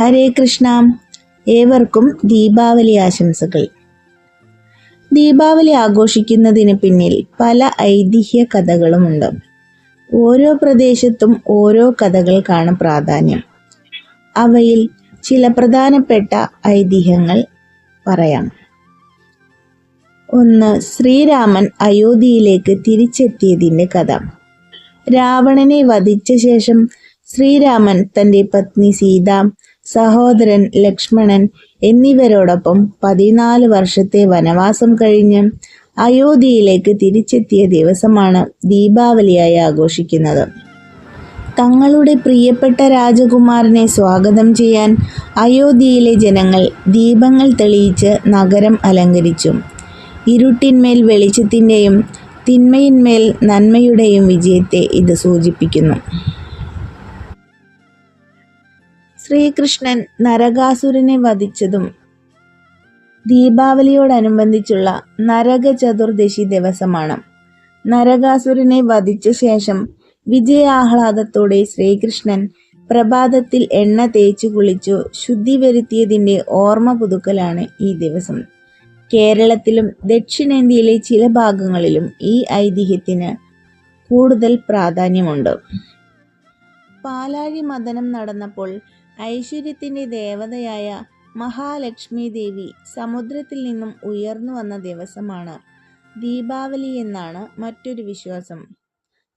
ഹരേ കൃഷ്ണ. ഏവർക്കും ദീപാവലി ആശംസകൾ. ദീപാവലി ആഘോഷിക്കുന്നതിന് പിന്നിൽ പല ഐതിഹ്യ കഥകളുമുണ്ട്. ഓരോ പ്രദേശത്തും ഓരോ കഥകൾക്കാണ് പ്രാധാന്യം. അവയിൽ ചില പ്രധാനപ്പെട്ട ഐതിഹ്യങ്ങൾ പറയാം. ഒന്ന് ശ്രീരാമൻ അയോധ്യയിലേക്ക് തിരിച്ചെത്തിയതിന്റെ കഥ. രാവണനെ വധിച്ച ശേഷം ശ്രീരാമൻ തന്റെ പത്നി സീത സഹോദരൻ ലക്ഷ്മണൻ എന്നിവരോടൊപ്പം പതിനാല് വർഷത്തെ വനവാസം കഴിഞ്ഞ് അയോധ്യയിലേക്ക് തിരിച്ചെത്തിയ ദിവസമാണ് ദീപാവലിയായി ആഘോഷിക്കുന്നത്. തങ്ങളുടെ പ്രിയപ്പെട്ട രാജകുമാരനെ സ്വാഗതം ചെയ്യാൻ അയോധ്യയിലെ ജനങ്ങൾ ദീപങ്ങൾ തെളിയിച്ച് നഗരം അലങ്കരിച്ചു. ഇരുട്ടിന്മേൽ വെളിച്ചത്തിന്റെയും തിന്മയിന്മേൽ നന്മയുടെയും വിജയത്തെ ഇത് സൂചിപ്പിക്കുന്നു. ശ്രീകൃഷ്ണൻ നരകാസുരനെ വധിച്ചതും ദീപാവലിയോടനുബന്ധിച്ചുള്ള നരക ചതുർദശി ദിവസമാണ്. നരകാസുരനെ വധിച്ച ശേഷം വിജയാഹ്ലാദത്തോടെ ശ്രീകൃഷ്ണൻ പ്രഭാതത്തിൽ എണ്ണ തേച്ചു കുളിച്ചു ശുദ്ധി വരുത്തിയതിന്റെ ഓർമ്മ പുതുക്കലാണ് ഈ ദിവസം. കേരളത്തിലും ദക്ഷിണേന്ത്യയിലെ ചില ഭാഗങ്ങളിലും ഈ ഐതിഹ്യത്തിന് കൂടുതൽ പ്രാധാന്യമുണ്ട്. പാലാഴി മദനം നടന്നപ്പോൾ ഐശ്വര്യത്തിന്റെ ദേവതയായ മഹാലക്ഷ്മി ദേവി സമുദ്രത്തിൽ നിന്നും ഉയർന്നു വന്ന ദിവസമാണ്. ദീപാവലി എന്നാണ് മറ്റൊരു വിശ്വാസം.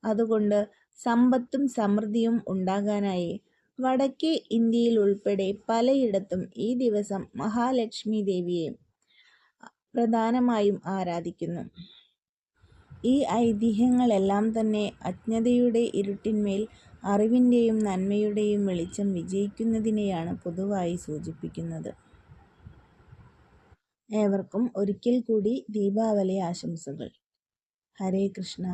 അതുകൊണ്ട് സമ്പത്തും സമൃദ്ധിയും ഉണ്ടാകാനായി വടക്കേ ഇന്ത്യയിൽ ഉൾപ്പെടെ പലയിടത്തും ഈ ദിവസം മഹാലക്ഷ്മി ദേവിയെ പ്രധാനമായും ആരാധിക്കുന്നു. ഈ ഐതിഹ്യങ്ങളെല്ലാം തന്നെ അജ്ഞതയുടെ ഇരുട്ടിന്മേൽ അറിവിന്റെയും നന്മയുടെയും വെളിച്ചം വിജയിക്കുന്നതിനെയാണ് പൊതുവായി സൂചിപ്പിക്കുന്നത്. ഏവർക്കും ഒരിക്കൽ കൂടി ദീപാവലി ആശംസകൾ. ഹരേ കൃഷ്ണ.